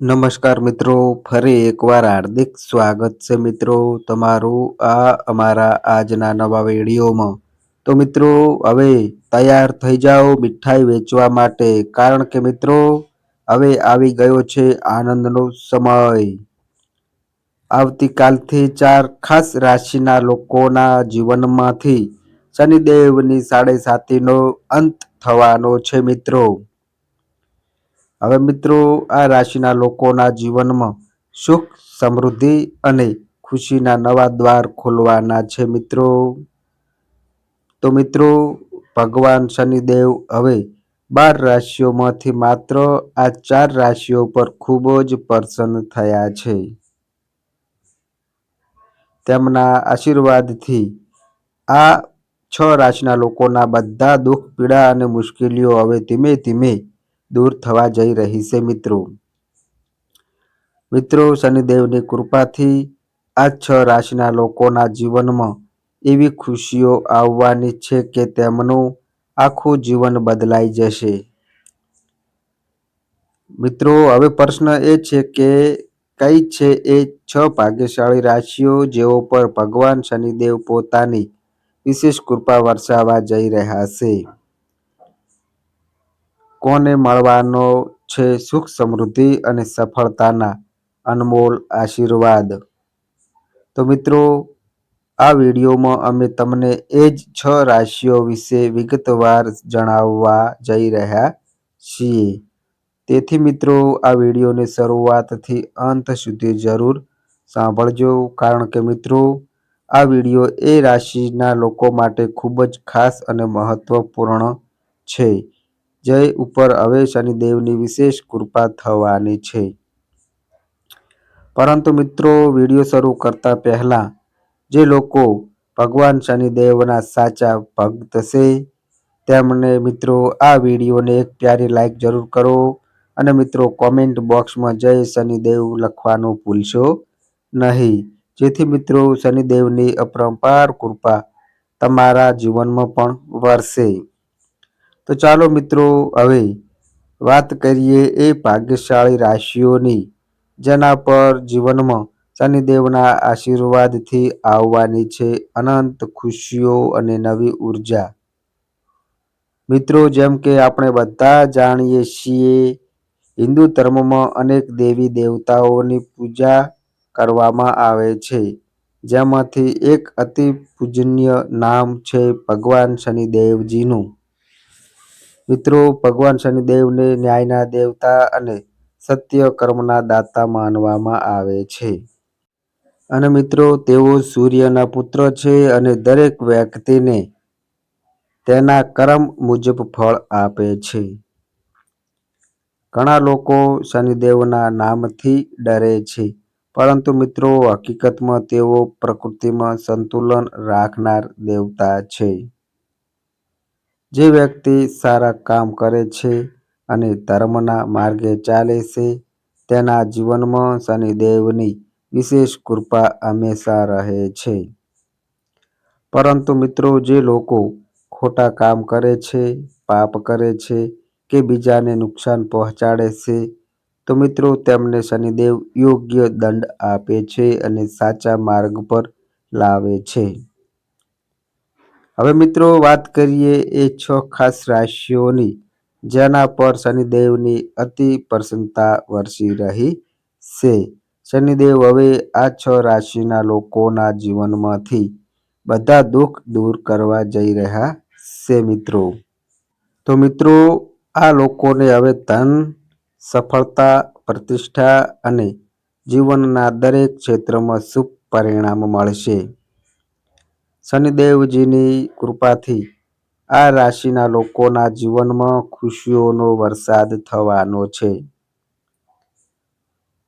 નમસ્કાર મિત્રો, ફરી એકવાર હાર્દિક સ્વાગત છે મિત્રો તમારું આ અમારા આજના નવા વિડીયોમાં. તો મિત્રો, હવે તૈયાર થઈ જાઓ મીઠાઈ વેચવા માટે, કારણ કે મિત્રો, હવે આવી ગયો છે આનંદનો સમય. આવતીકાલથી ચાર ખાસ રાશિના લોકોના જીવનમાંથી શનિદેવની સાડે સાતીનો અંત થવાનો છે મિત્રો. હવે મિત્રો, આ રાશિના લોકોના જીવનમાં સુખ, સમૃદ્ધિ અને ખુશીના નવા દ્વાર ખોલવાના છે મિત્રો. તો મિત્રો, ભગવાન શનિદેવ હવે બાર રાશિઓમાંથી માત્ર આ ચાર રાશિઓ પર ખૂબ જ પ્રસન્ન થયા છે. તેમના આશીર્વાદથી આ છ રાશિના લોકોના બધા દુઃખ, પીડા અને મુશ્કેલીઓ હવે ધીમે ધીમે દૂર થવા જઈ રહી છે મિત્રો. મિત્રો, શનિદેવની કૃપાથી આ છ રાશિના લોકોના જીવનમાં એવી ખુશીઓ આવવાની છે કે તેમનું આખું જીવન બદલાઈ જશે. મિત્રો, હવે પ્રશ્ન એ છે કે કઈ છે એ છ ભાગ્યશાળી રાશિઓ જેઓ પર ભગવાન શનિદેવ પોતાની વિશેષ કૃપા વરસાવવા જઈ રહ્યા છે? કોને મળવાનો છે સુખ સમૃદ્ધિ અને સફળતાના અનમોલ આશીર્વાદ? તો મિત્રો, આ વિડીયોમાં અમે તમને એ જ છ રાશિઓ વિશે વિગતવાર જણાવવા જઈ રહ્યા છીએ. તેથી મિત્રો, આ વિડીયોને શરૂઆતથી અંત સુધી જરૂર સાંભળજો, કારણ કે મિત્રો, આ વીડિયો એ રાશિના લોકો માટે ખૂબ જ ખાસ અને મહત્વપૂર્ણ છે. જય ઉપર હવે શનિદેવની વિશેષ કૃપા થવાની છે. પરંતુ મિત્રો, વીડિયો શરૂ કરતા પહેલા, જે લોકો ભગવાન શનિદેવના સાચા ભક્ત છે, તેમને મિત્રો, આ વિડીયોને એક પ્યારી લાઈક જરૂર કરો અને મિત્રો કોમેન્ટ બોક્સમાં જય શનિદેવ લખવાનું ભૂલશો નહીં. જેથી મિત્રો, શનિદેવની અપરંપાર કૃપા તમારા જીવનમાં પણ વરસે. તો ચાલો મિત્રો, હવે વાત કરીએ એ ભાગ્યશાળી રાશિઓની, જેના પર જીવનમાં શનિદેવના આશીર્વાદથી આવવાની છે અનંત ખુશીઓ અને નવી ઊર્જા. મિત્રો, જેમ કે આપણે બધા જાણીએ છીએ, હિન્દુ ધર્મમાં અનેક દેવી દેવતાઓની પૂજા કરવામાં આવે છે, જેમાંથી એક અતિ પૂજનીય નામ છે ભગવાન શનિદેવજીનું. મિત્રો, ભગવાન શનિદેવને ન્યાયના દેવતા અને સત્ય કર્મના દાતા માનવામાં આવે છે. અને મિત્રો, તેઓ સૂર્યના પુત્ર છે અને દરેક વ્યક્તિને તેના કર્મ મુજબ ફળ આપે છે. ઘણા લોકો શનિદેવના નામથી ડરે છે, પરંતુ મિત્રો, હકીકતમાં તેઓ પ્રકૃતિમાં સંતુલન રાખનાર દેવતા છે. જે વ્યક્તિ સારા કામ કરે છે અને ધર્મના માર્ગે ચાલે છે, તેના જીવનમાં શનિદેવની વિશેષ કૃપા હંમેશા રહે છે. પરંતુ મિત્રો, જે લોકો ખોટા કામ કરે છે, પાપ કરે છે કે બીજાને નુકસાન પહોંચાડે છે, તો મિત્રો, તેમને શનિદેવ યોગ્ય દંડ આપે છે અને સાચા માર્ગ પર લાવે છે. હવે મિત્રો વાત કરીએ એ છ ખાસ રાશિઓની. જેના પર શનિદેવની અતિ પ્રસન્નતા વરસી રહી છે. શનિદેવ હવે આ છ રાશિના લોકોના જીવનમાંથી બધા દુઃખ દૂર કરવા જઈ રહ્યા છે મિત્રો. તો મિત્રો, આ લોકોને હવે ધન, સફળતા, પ્રતિષ્ઠા અને જીવનના દરેક ક્ષેત્રમાં શુભ પરિણામ મળશે. શનિદેવજીની કૃપાથી આ રાશિના લોકોના જીવનમાં ખુશીઓનો વરસાદ થવાનો છે.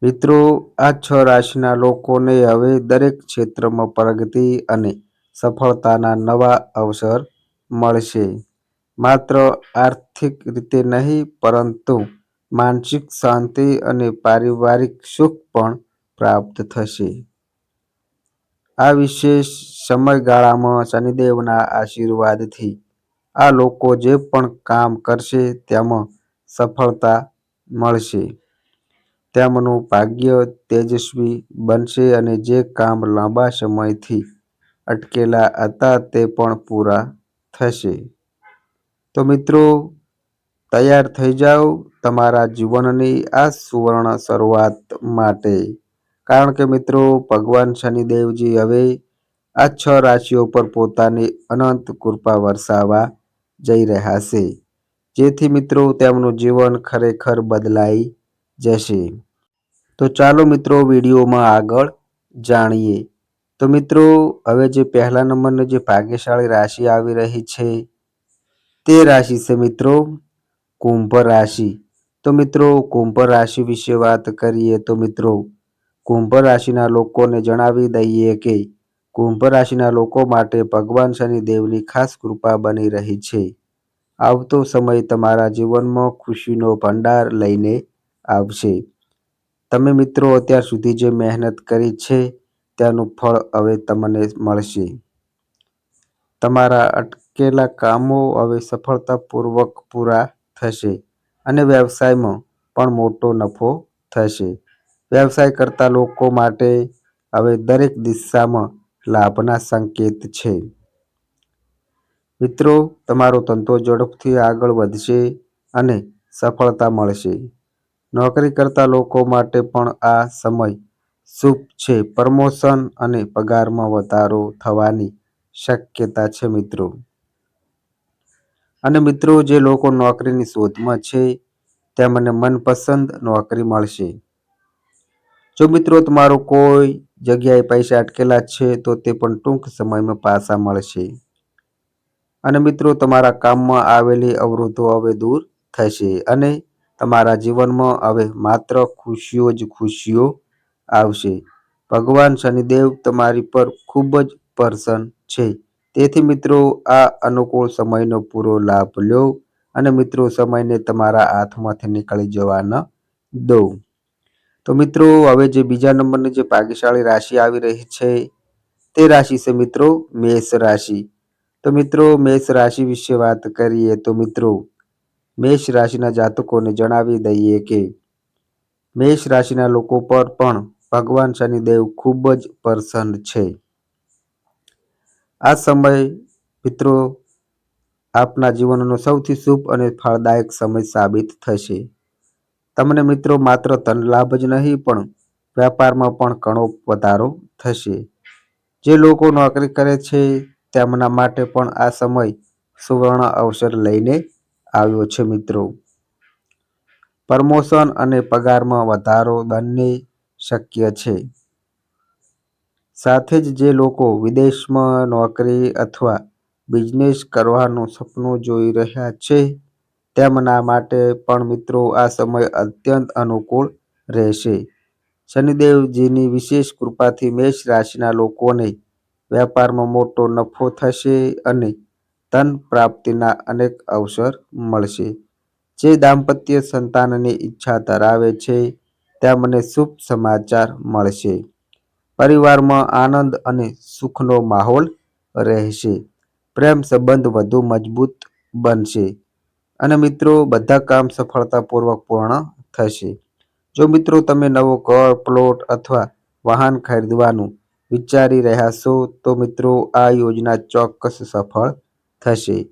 મિત્રો, આ છ રાશિના લોકોને હવે દરેક ક્ષેત્રમાં પ્રગતિ અને સફળતાના નવા અવસર મળશે. માત્ર આર્થિક રીતે નહીં, પરંતુ માનસિક શાંતિ અને પારિવારિક સુખ પણ પ્રાપ્ત થશે. આ વિશેષ સમયગાળામાં શનિદેવના આશીર્વાદથી આ લોકો જે પણ કામ કરશે તેમાં સફળતા મળશે તેમનું ભાગ્ય તેજસ્વી બનશે અને જે કામ લાંબા સમયથી અટકેલા હતા તે પણ પૂરા થશે. તો મિત્રો, તૈયાર થઈ જાઓ તમારા જીવનની આ સુવર્ણ શરૂઆત માટે. કારણ કે મિત્રો, ભગવાન શનિદેવજી હવે આ છ રાશિઓ પર પોતાની અનંત કૃપા વરસાવવા જઈ રહ્યા છે. જેથી મિત્રો, તેમનું જીવન ખરેખર બદલાઈ જશે. તો ચાલો મિત્રો, વિડીયોમાં આગળ જાણીએ. તો મિત્રો, હવે જે પહેલા નંબરની જે ભાગ્યશાળી રાશિ આવી રહી છે, તે રાશિ છે મિત્રો, કુંભ રાશિ. તો મિત્રો, કુંભ રાશિ વિશે વાત કરીએ તો મિત્રો કુંભ રાશિના લોકોને જણાવી દઈએ કે કુંભ રાશિના લોકો માટે ભગવાન શનિદેવની ખાસ કૃપા બની રહી છે. આવતો સમય તમારા જીવનમાં ખુશીનો ભંડાર લઈને આવશે. તમે મિત્રો, અત્યાર સુધી જે મહેનત કરી છે તેનું ફળ હવે તમને મળશે. તમારા અટકેલા કામો હવે સફળતાપૂર્વક પૂરા થશે અને વ્યવસાયમાં પણ મોટો નફો થશે. વ્યવસાય કરતા લોકો માટે હવે દરેક દિશામાં લાભના સંકેત છે. મિત્રો, તમારો ધંધો ઝડપથી આગળ વધશે અને સફળતા મળશે. નોકરી કરતા લોકો માટે પણ આ સમય શુભ છે પ્રમોશન અને પગારમાં વધારો થવાની શક્યતા છે, મિત્રો. અને મિત્રો, જે લોકો નોકરીની શોધમાં છે, તેમને મનપસંદ નોકરી મળશે. જો મિત્રો તમારો કોઈ જગ્યાએ પૈસા અટકેલા છે, તો તે પણ ટૂંક સમયમાં પાછા મળશે. અને મિત્રો તમારા કામમાં આવેલી અવરોધો હવે દૂર થશે અને તમારા જીવનમાં હવે માત્ર ખુશીઓ જ ખુશીઓ આવશે. ભગવાન શનિદેવ તમારી પર ખૂબ જ પ્રસન્ન છે. તેથી મિત્રો આ અનુકૂળ સમયનો પૂરો લાભ લો અને મિત્રો સમયને તમારા હાથમાંથી નીકળી જવા ન દો. તો મિત્રો, હવે જે બીજા નંબરની જે ભાગ્યશાળી રાશિ આવી રહી છે, તે રાશિ છે મિત્રો મેષ રાશિ. તો મિત્રો, મેષ રાશિ વિશે વાત કરીએ તો મિત્રો, મેષ રાશિના જાતકોને જણાવી દઈએ કે, મેષ રાશિના લોકો પર પણ ભગવાન શનિદેવ ખૂબ જ પ્રસન્ન છે. આ સમય મિત્રો આપના જીવનનો સૌથી શુભ અને ફળદાયક સમય સાબિત થશે. તમને મિત્રો માત્ર ધન લાભ જ નહીં, પણ વેપારમાં પણ ઘણો વધારો થશે. જે લોકો નોકરી કરે છે, તેમના માટે પણ આ સમય સુવર્ણ અવસર લઈને આવ્યો છે મિત્રો. પ્રમોશન અને પગારમાં વધારો બંને શક્ય છે. સાથે જ જે લોકો વિદેશમાં નોકરી અથવા બિઝનેસ કરવાનું સપનું જોઈ રહ્યા છે તેમના માટે પણ મિત્રો આ સમય અત્યંત અનુકૂળ રહેશે. શનિદેવજીની વિશેષ કૃપાથી મેષ રાશિના લોકોને વેપારમાં મોટો નફો થશે અને ધન પ્રાપ્તિના અનેક અવસર મળશે. જે દાંપત્ય સંતાનની ઈચ્છા ધરાવે છે તેમને શુભ સમાચાર મળશે. પરિવારમાં આનંદ અને સુખનો માહોલ રહેશે. પ્રેમ સંબંધ વધુ મજબૂત બનશે અને મિત્રો, બધા કામ સફળતાપૂર્વક પૂર્ણ થશે. જો મિત્રો તમે નવો ઘર પ્લોટ અથવા વાહન ખરીદવાનું વિચારી રહ્યા છો, તો મિત્રો, આ યોજના ચોક્કસ સફળ થશે.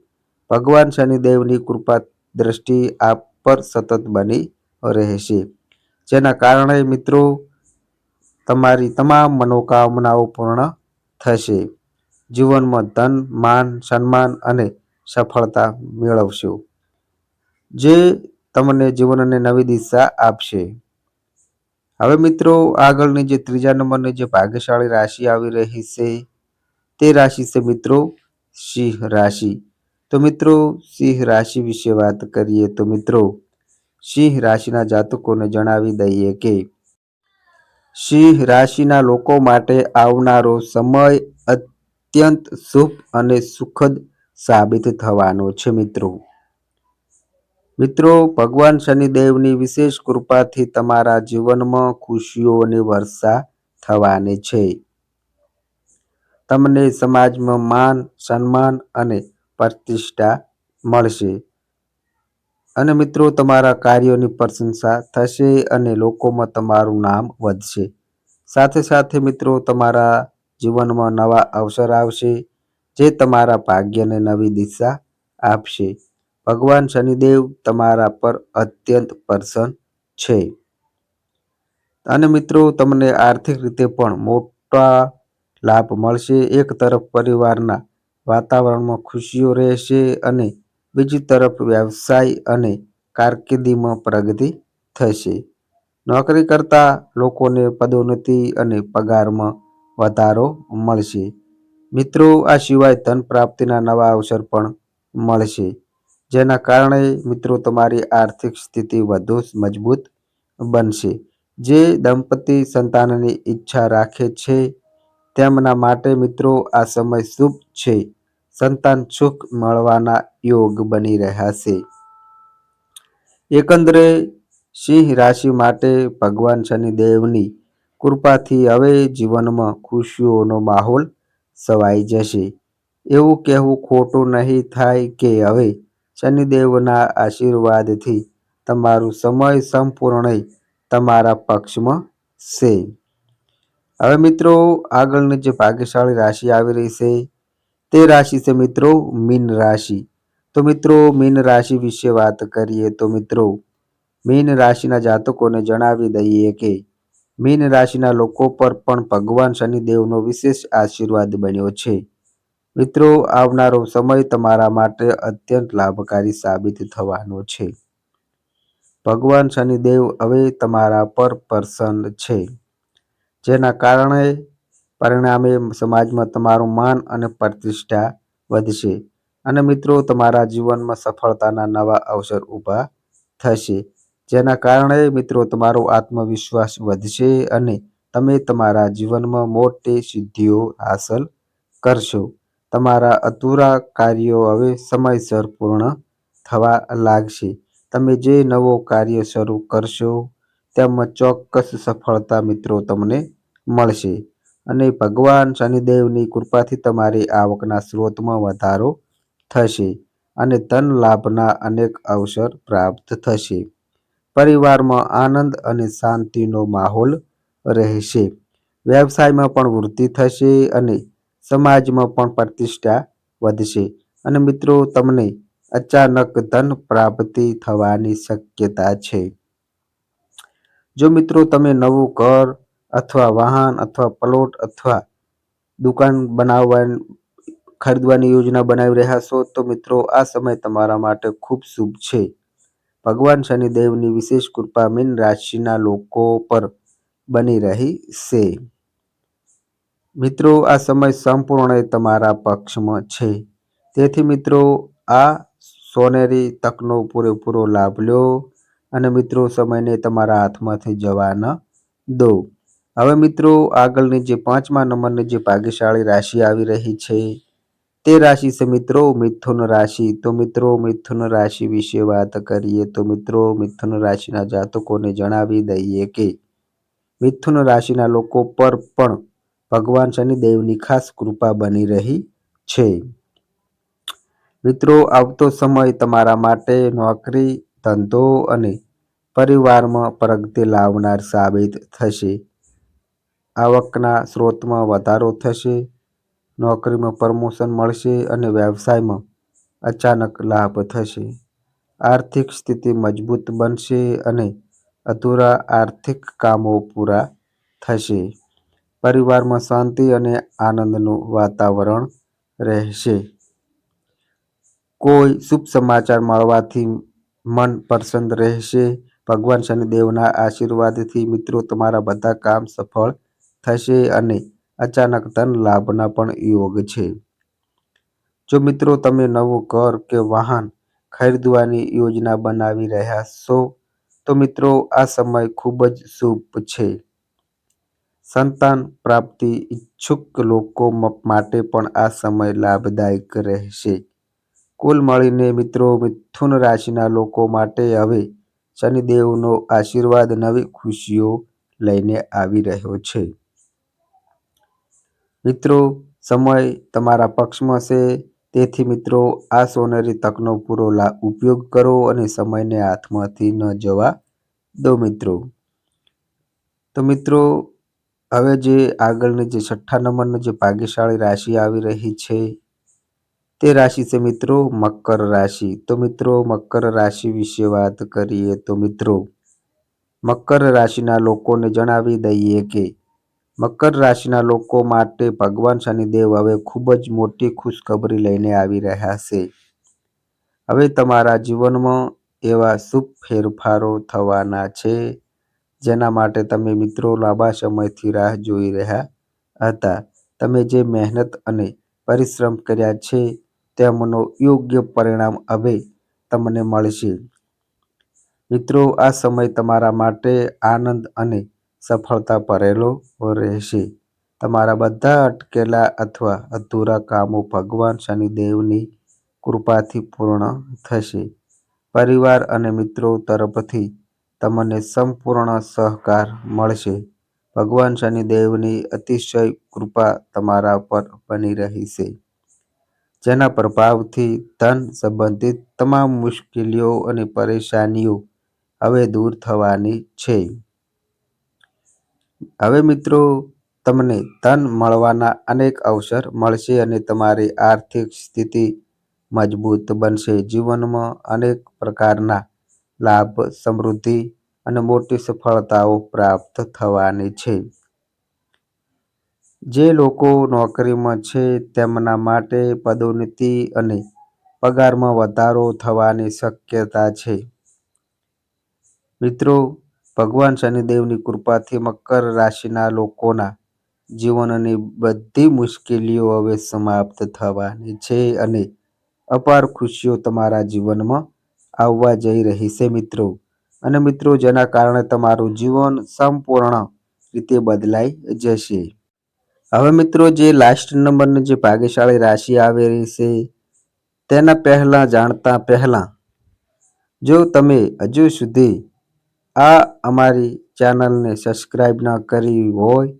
ભગવાન શનિદેવની કૃપા દ્રષ્ટિ આપ પર સતત બની રહેશે. જેના કારણે મિત્રો, તમારી તમામ મનોકામનાઓ પૂર્ણ થશે. જીવનમાં ધન, માન, સન્માન અને સફળતા મેળવશો. જે તમને જીવનને નવી દિશા આપશે. હવે મિત્રો, આગળની જે ત્રીજા નંબરની જે ભાગ્યશાળી રાશિ આવી રહી છે, તે રાશિ છે મિત્રો સિંહ રાશિ. તો મિત્રો, સિંહ રાશિ વિશે વાત કરીએ તો મિત્રો, સિંહ રાશિના જાતકોને જણાવી દઈએ કે, સિંહ રાશિના લોકો માટે આવનારો સમય અત્યંત શુભ અને સુખદ સાબિત થવાનો છે મિત્રો. મિત્રો, ભગવાન શનિદેવની વિશેષ કૃપાથી તમારા જીવનમાં ખુશીઓની વર્ષા થવાની છે. તમને સમાજમાં માન, સન્માન અને પ્રતિષ્ઠા મળશે. અને મિત્રો, તમારા કાર્યોની પ્રશંસા થશે અને લોકોમાં તમારું નામ વધશે સાથે સાથે મિત્રો, તમારા જીવનમાં નવા અવસર આવશે, જે તમારા ભાગ્યને નવી દિશા આપશે ભગવાન શનિદેવ તમારા પર અત્યંત પ્રસન્ન છે. અને મિત્રો, તમને આર્થિક રીતે પણ મોટા લાભ મળશે. એક તરફ પરિવારના વાતાવરણમાં ખુશીઓ રહેશે અને બીજી તરફ વ્યવસાય અને કારકિર્દીમાં પ્રગતિ થશે. નોકરી કરતા લોકોને પદોન્નતિ અને પગારમાં વધારો મળશે. મિત્રો, આ સિવાય ધન પ્રાપ્તિના નવા અવસર પણ મળશે. જેના કારણે મિત્રો તમારી આર્થિક સ્થિતિ વધુ મજબૂત બનશે. જે દંપતી સંતાનની ઈચ્છા રાખે છે, તેમના માટે મિત્રો આ સમય શુભ છે. સંતાન સુખ મળવાના યોગ બની રહ્યા છે. એકંદરે, સિંહ રાશિ માટે ભગવાન શનિદેવની કૃપાથી હવે જીવનમાં ખુશીઓનો માહોલ સવાઈ જશે. એવું કહેવું ખોટું નહીં થાય કે હવે શનિદેવના આશીર્વાદથી તમારું સમય સંપૂર્ણ તમારા પક્ષમાં છે. હવે મિત્રો, આગળની જે ભાગ્યશાળી રાશિ આવી રહી છે, તે રાશિ છે મિત્રો મીન રાશિ. તો મિત્રો, મીન રાશિ વિશે વાત કરીએ તો મિત્રો, મીન રાશિના જાતકોને જણાવી દઈએ કે મીન રાશિના લોકો પર પણ ભગવાન શનિદેવનો વિશેષ આશીર્વાદ બન્યો છે. મિત્રો, આવનારો સમય તમારા માટે અત્યંત લાભકારી સાબિત થવાનો છે. ભગવાન શનિદેવ હવે તમારા પર પ્રસન્ન છે, જેના કારણે પરિણામે સમાજમાં તમારું માન અને પ્રતિષ્ઠા વધશે અને મિત્રો, તમારા જીવનમાં સફળતાના નવા અવસર ઊભા થશે, જેના કારણે મિત્રો, તમારો આત્મવિશ્વાસ વધશે અને તમે તમારા જીવનમાં મોટી સિદ્ધિઓ હાંસલ કરશો. તમારા અધૂરા કાર્યો હવે સમયસર પૂર્ણ થવા લાગશે. તમે જે નવો કાર્ય શરૂ કરશો, તેમાં ચોક્કસ સફળતા મિત્રો તમને મળશે. અને ભગવાન શનિદેવની કૃપાથી તમારી આવકના સ્ત્રોતમાં વધારો થશે અને ધન લાભના અનેક અવસર પ્રાપ્ત થશે. પરિવારમાં આનંદ અને શાંતિનો માહોલ રહેશે. વ્યવસાયમાં પણ વૃદ્ધિ થશે અને સમાજમાં પણ પ્રતિષ્ઠા વધશે. અને મિત્રો, તમને અચાનક ધન પ્રાપ્તિ થવાની શક્યતા છે. જો મિત્રો, તમે નવું ઘર અથવા વાહન અથવા પ્લોટ અથવા દુકાન બનાવવા, ખરીદવાની યોજના બનાવી રહ્યા છો, તો મિત્રો, આ સમય તમારા માટે ખૂબ શુભ છે. ભગવાન શનિદેવની વિશેષ કૃપા મીન રાશિના લોકો પર બની રહી છે. મિત્રો, આ સમય સંપૂર્ણ તમારા પક્ષમાં છે. તેથી મિત્રો, આ સોનેરી તકનો પૂરેપૂરો લાભ લો અને મિત્રો, સમયને તમારા હાથમાંથી જવા ન દો. હવે મિત્રો, આગળની જે પાંચમા નંબરની જે ભાગ્યશાળી રાશિ આવી રહી છે, તે રાશિ છે મિત્રો, મિથુન રાશિ. તો મિત્રો, મિથુન રાશિ વિશે વાત કરીએ તો મિત્રો, મિથુન રાશિના જાતકોને જણાવી દઈએ કે, મિથુન રાશિના લોકો પર પણ ભગવાન શનિદેવની ખાસ કૃપા બની રહી છે. મિત્રો, આવતો સમય તમારા માટે નોકરી, ધંધો અને પરિવારમાં પ્રગતિ લાવનાર સાબિત થશે. આવકના સ્ત્રોતમાં વધારો થશે, નોકરીમાં પ્રમોશન મળશે અને વ્યવસાયમાં અચાનક લાભ થશે. આર્થિક સ્થિતિ મજબૂત બનશે અને અધૂરા આર્થિક કામો પૂરા થશે. પરિવારમાં શાંતિ અને આનંદનું વાતાવરણ રહેશે. કોઈ શુભ સમાચાર મળવાથી મન પ્રસન્ન રહેશે. ભગવાન શનિદેવના આશીર્વાદથી મિત્રો, તમારા બધા કામ સફળ થશે અને અચાનક ધન લાભના પણ યોગ છે. જો મિત્રો, તમે નવું ઘર કે વાહન ખરીદવાની યોજના બનાવી રહ્યા છો, તો મિત્રો, આ સમય ખૂબ જ શુભ છે. સંતાન પ્રાપ્તિ ઈચ્છુક લોકો માટે પણ આ સમય લાભદાયક રહેશે. કુલ મળીને મિત્રો મિથુન રાશિના લોકો માટે હવે શનિદેવનો આશીર્વાદ નવી ખુશીઓ લઈને આવી રહ્યો છે. મિત્રો, સમય તમારા પક્ષમાં છે, તેથી મિત્રો આ સોનેરી તકનો પૂરો ઉપયોગ કરો અને સમયને હાથમાંથી ન જવા દો મિત્રો. તો મિત્રો હવે જે આગળની જે છઠ્ઠા નંબરની જે ભાગ્યશાળી રાશિ આવી રહી છે, તે રાશિ છે મિત્રો મકર રાશિ. તો મિત્રો, મકર રાશિ વિશે વાત કરીએ તો મિત્રો, મકર રાશિના લોકોને જણાવી દઈએ કે મકર રાશિના લોકો માટે ભગવાન શનિદેવ હવે ખૂબ જ મોટી ખુશખબરી લઈને આવી રહ્યા છે. હવે તમારા જીવનમાં એવા શુભ ફેરફારો થવાના છે. જેના માટે તમે મિત્રો લાંબા સમયથી રાહ જોઈ રહ્યા હતા. તમે જે મહેનત અને પરિશ્રમ કર્યા છે, તેમનો યોગ્ય પરિણામ હવે તમને મળશે. મિત્રો, આ સમય તમારા માટે આનંદ અને સફળતા ભરેલો રહેશે. તમારા બધા અટકેલા અથવા અધૂરા કામો ભગવાન શનિદેવની કૃપાથી પૂર્ણ થશે. પરિવાર અને મિત્રો તરફથી તમને સંપૂર્ણ સહકાર મળશે. ભગવાન શનિદેવની અતિશય કૃપા તમારા પર બની રહેશે, જેના પ્રભાવથી ધન સંબંધિત તમામ મુશ્કેલીઓ અને પરેશાનીઓ હવે દૂર થવાની છે. હવે મિત્રો તમને ધન મળવાના અનેક અવસર મળશે અને તમારી આર્થિક સ્થિતિ મજબૂત બનશે. જીવનમાં અનેક પ્રકારના લાભ, સમૃદ્ધિ અને મોટી સફળતાઓ પ્રાપ્ત થવાની છે. જે લોકો નોકરીમાં છે, તેમના માટે પદોન્નતિ અને પગારમાં વધારો થવાની શક્યતા છે. મિત્રો, ભગવાન શનિદેવની કૃપાથી મકર રાશિના લોકોના જીવનની બધી મુશ્કેલીઓ હવે સમાપ્ત થવાની છે અને અપાર ખુશીઓ તમારા જીવનમાં આવવા જઈ રહી છે મિત્રો. અને મિત્રો, જેના કારણે તમારું જીવન સંપૂર્ણ રીતે બદલાઈ જશે. હવે મિત્રો, જે લાસ્ટ નંબરની જે ભાગ્યશાળી રાશિ આવી રહી છે, તેના પહેલાં જાણતા પહેલાં, જો તમે હજુ સુધી આ અમારી ચેનલને સબસ્ક્રાઈબ ન કરી હોય,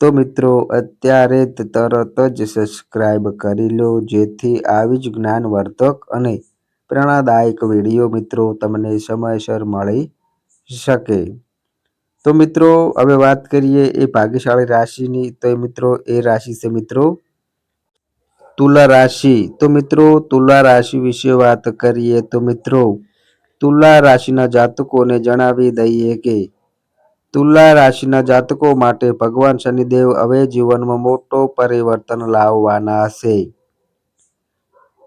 તો મિત્રો, અત્યારે જ તરત જ સબસ્ક્રાઈબ કરી લો, જેથી આવી જ જ્ઞાનવર્ધક અને પ્રેરણાદાયક વીડિયો મિત્રો તમને સમયસર મળી શકે. તો મિત્રો, હવે વાત કરીએ એ ભાગ્યશાળી રાશિની. તો મિત્રો, એ રાશિ છે મિત્રો તુલા રાશિ. તો મિત્રો, તુલા રાશિ વિશે વાત કરીએ તો મિત્રો, તુલા રાશિના જાતકોને જણાવી દઈએ કે તુલા રાશિના જાતકો માટે ભગવાન શનિદેવ હવે જીવનમાં મોટો પરિવર્તન લાવવાના હશે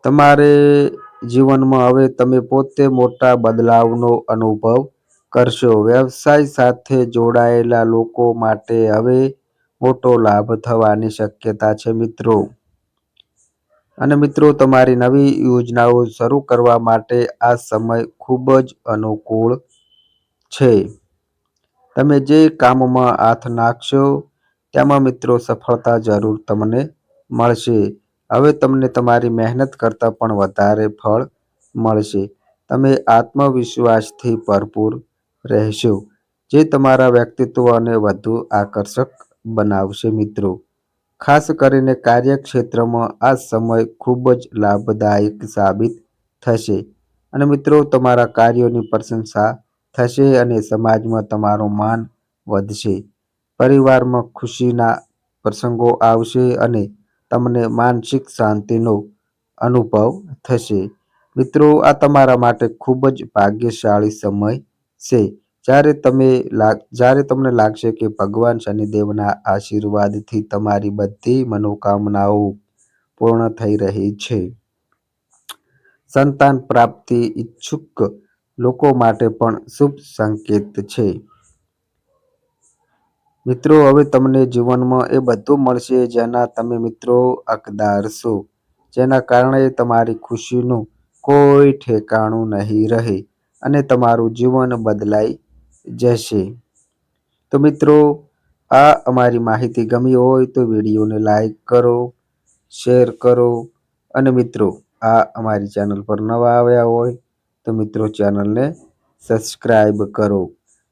તમારે જીવનમાં હવે તમે પોતે મોટા બદલાવનો અનુભવ કરશો. વ્યવસાય સાથે જોડાયેલા લોકો માટે હવે મોટો લાભ થવાની શક્યતા છે મિત્રો. અને મિત્રો, તમારી નવી યોજનાઓ શરૂ કરવા માટે આ સમય ખૂબ જ અનુકૂળ છે. તમે જે કામમાં હાથ નાખશો, તેમાં મિત્રો સફળતા જરૂર તમને મળશે. હવે તમને તમારી મહેનત કરતાં પણ વધારે ફળ મળશે. તમે આત્મવિશ્વાસથી ભરપૂર રહેશો, જે તમારા વ્યક્તિત્વને વધુ આકર્ષક બનાવશે મિત્રો. ખાસ કરીને કાર્યક્ષેત્રમાં આ સમય ખૂબ જ લાભદાયક સાબિત થશે. અને મિત્રો, તમારા કાર્યોની પ્રશંસા થશે અને સમાજમાં તમારું માન વધશે. પરિવારમાં ખુશીના પ્રસંગો આવશે અને તમને માનસિક શાંતિનો અનુભવ થશે. મિત્રો, આ તમારા માટે ખૂબ જ ભાગ્યશાળી સમય છે. જ્યારે તમે જ્યારે તમને લાગશે કે ભગવાન શનિદેવના આશીર્વાદથી તમારી બધી મનોકામનાઓ પૂર્ણ થઈ રહી છે. સંતાન પ્રાપ્તિ ઈચ્છુક લોકો માટે પણ શુભ સંકેત છે. મિત્રો, હવે તમને જીવનમાં એ બધું મળશે જેના તમે મિત્રો હકદાર છો, જેના કારણે તમારી ખુશીનું કોઈ ઠેકાણું નહીં રહે અને તમારું જીવન બદલાઈ જશે. તો મિત્રો, આ અમારી માહિતી ગમી હોય તો વિડીયોને લાઈક કરો, શેર કરો અને મિત્રો, આ અમારી ચેનલ પર નવા આવ્યા હોય તો મિત્રો ચેનલને સબસ્ક્રાઈબ કરો.